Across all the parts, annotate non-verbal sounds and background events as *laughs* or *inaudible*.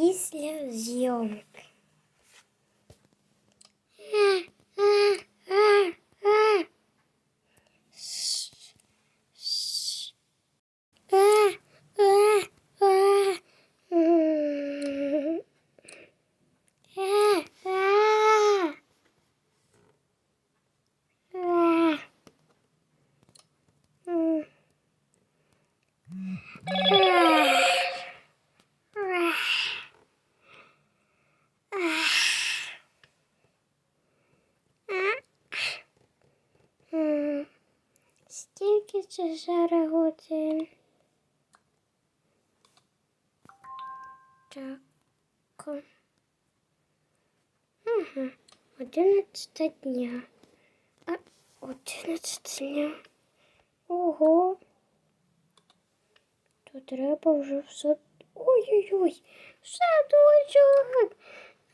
Після зйомки. Стільки це зараз годин. Так. Угу. Одинадцята дня. А, одинадцята дня. Ого. То треба вже в сад. Ой-ой-ой, в садочок.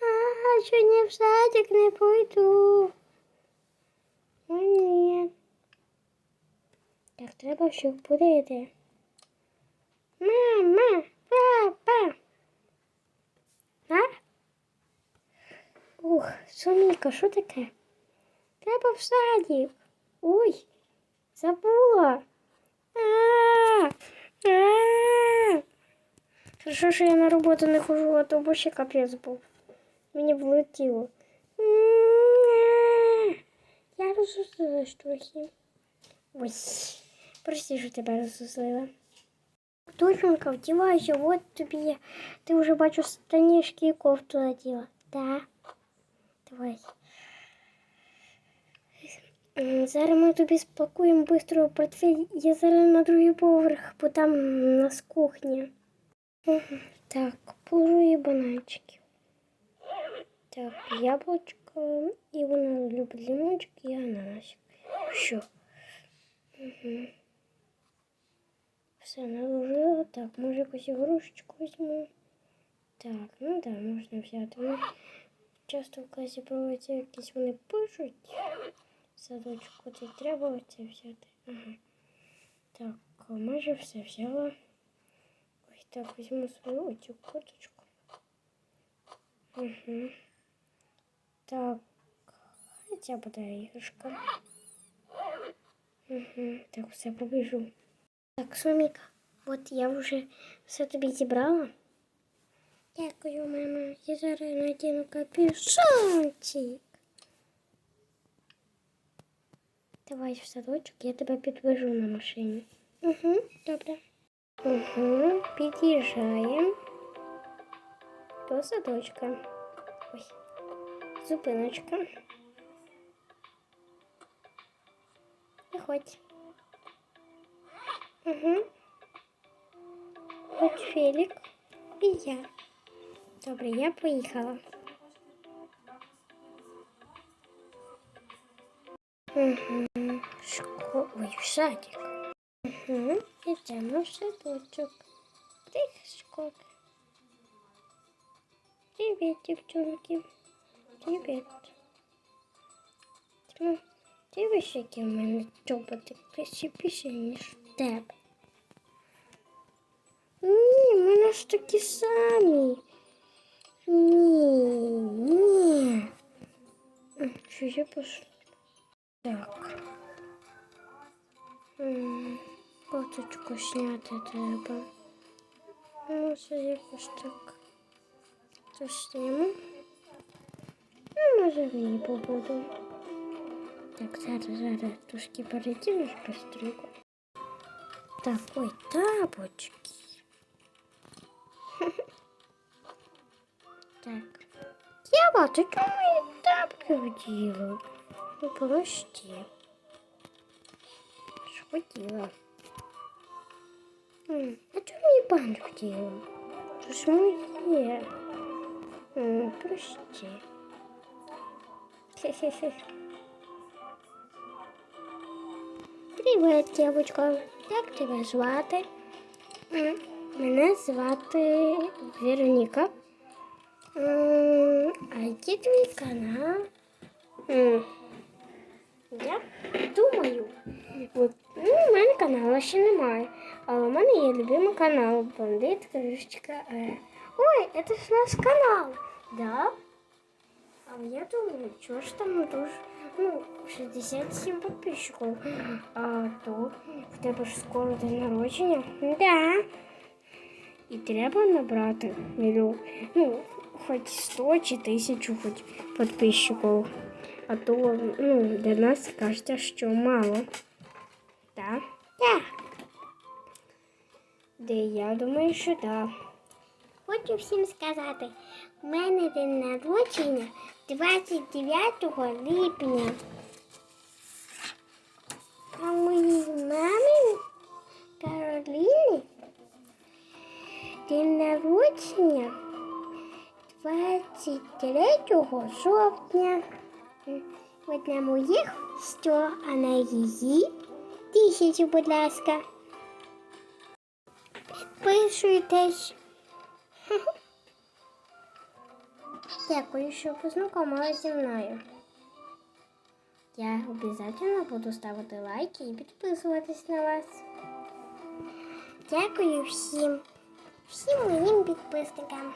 А, сьогодні в садик не пойду. О, ні. Так, треба ще будити. Мама, папа. А? Ух, Соніка, що таке? Треба в садик. Ой, забула. Хорошо, що я на роботу не хожу, а то бо ще капець був. Мені влетіло. Я розозлилась трохи. Ой, прости, що тебе розозлила. Доченька, вдівайся, от тобі. є. Ти вже бачу станішки і кофту наділа. Да. Давай. М, Зараз ми тобі спакуємо быстро портфель. Я зараз на другий поверх, бо там м, нас кухня. Мгм. Так, положу їй бананчики. Так, яблучко. І вона любить лимончик і ананасик. Що? Угу. Все наложила. Так, може якусь ігрушечку візьму. Так, ну да, можна взяти. Вони часто в класі проводяться якісь вони пишуть. В Садочку це треба оце взяти. Ага. Так, майже все взяла. Ой, так, візьму свою оцю курточку. Угу. Так, ця буде іграшка. Угу. Так, все побіжу. Так, Соміка, от я вже все тобі зібрала. Дякую, мама. Я зараз надіну капюшончик. Давай в садочок, я тебе підвежу на машині. Угу, добре. Угу, під'їжджаємо до садочка. Ой, зупиночка. Виходь. Угу. От Фелік і я. Добре, я поїхала. Угу. Шко... Ой, в садик. Угу. Йдемо в садочок. Тихо. Привіт, дівчонки. Привіт. Ти- Дивись, які в мене чоботи красивіші, ніж в тебе. ж такі самі. Ні, ні. М, Що я пошла? Так. М, Кофточку зняти треба. Ну, це якось так. То зніму. Ну, може в ній побуду. Так, зараз, зараз трошки перейдемо швидко. Так, ой, тапочки. Так. Я бачу, чому мої тапки вділа? Ну, прості. Що хотіла? М, А чому мені банк вділа? Це ж моє. М, Прості. Хе-хе-хе. Привіт, дівчинка. Як тебе звати? М, Мене звати Вероніка. М, А який твій канал? М, Я думаю. От, ну, у мене каналу ще немає. Але у мене є любимий канал Бандит Кришечка. Е. Ой, это ж наш канал. Да? А я думаю, чего ж там тоже, ну, 67 подписчиков. А то в тебе ж скоро день народження. Да. І треба набрати мільйон. Ну, хоч 100 чи 1000 хоч підписчиків. А то, ну, для нас кажеться, що мало. Так? Так. Де я думаю, що так. Хочу всім сказати, у мене день народження 29 липня. А моїй мамі Кароліни день народження 23 жовтня. От на моїх 100, а на її тисячу, будь ласка. Підписуйтесь. *laughs* Дякую, що познайомилися зі мною. Я обов'язково буду ставити лайки і підписуватись на вас. Дякую всім, всім моїм підписникам.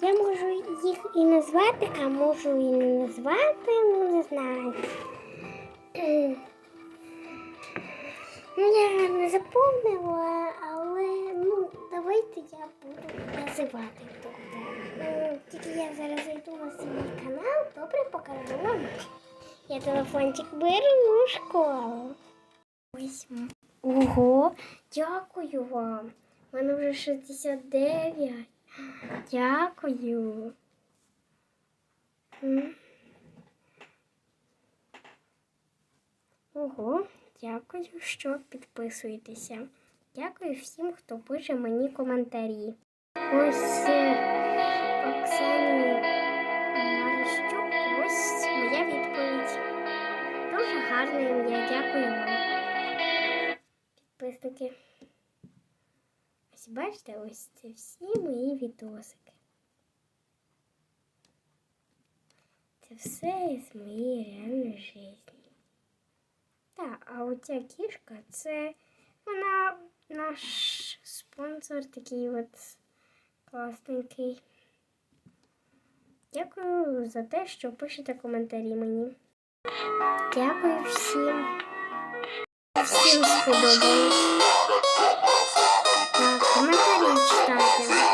Я можу їх і назвати, а можу і не назвати, ну не знаю. *clears throat* Ну, я не заповнила, але ну, давайте я буду називати. Ну, Тільки я зараз зайду на свій канал, добре покажу. Я телефончик беру у школу. Ось. Ого, дякую вам. У мене вже 69. Дякую. Ого, дякую, що підписуєтеся. Дякую всім, хто пише мені коментарі. Ось е, Оксані Марищук, ось моя відповідь. Дуже гарне ім'я, дякую вам. Підписники. Ось бачите, ось це всі мої відосики. Це все з моєї реальної житті. Так, а оця кішка це вона наш спонсор такий от класненький. Дякую за те, що пишете коментарі мені. Дякую всім. Всім сподобалось. isterdim.